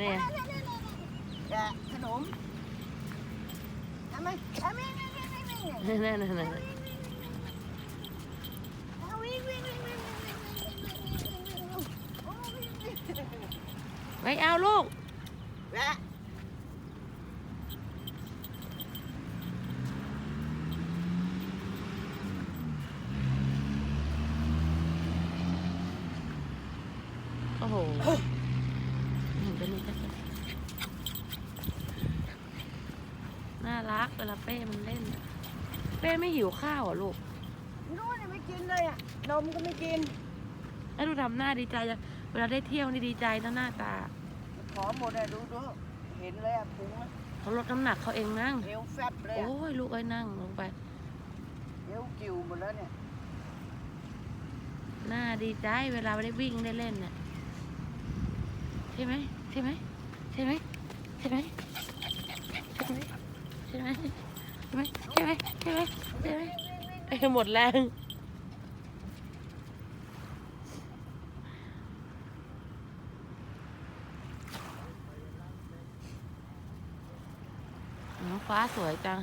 นี่ขนมทำไมทำไมไม่ไม่ไม่ไม่ไม่นั่นนั่นนั่นไม่เอาลูกและโอ้โห รักเวลาเป้มันเล่นอะเป้ไม่หิวข้าวอะลูกนู่นยังไม่กินเลยอะ นมก็ไม่กิน แล้วดูทำหน้าดีใจจังเวลาได้เที่ยวนี่ดีใจนะหน้าตาขอหมดเลยดูดูเห็นเลยอะพุงอะเขาลดน้ำหนักเขาเองนั่ง เอวแฟบเลยโอ้อะยลูกเอ้ยนั่งลงไป เอวกิ่วหมดแล้วเนี่ย หน้าดีใจเวลาได้วิ่งได้เล่นเนี่ยใช่ไหมใช่ไหมใช่ไหมใช่ไหมใช่ไหม ใช่ไหมใช่ไหมใช่ไหมใช่ไหมใช่ไหมไอ้ยหมดแรง น้องฟ้าสวยจัง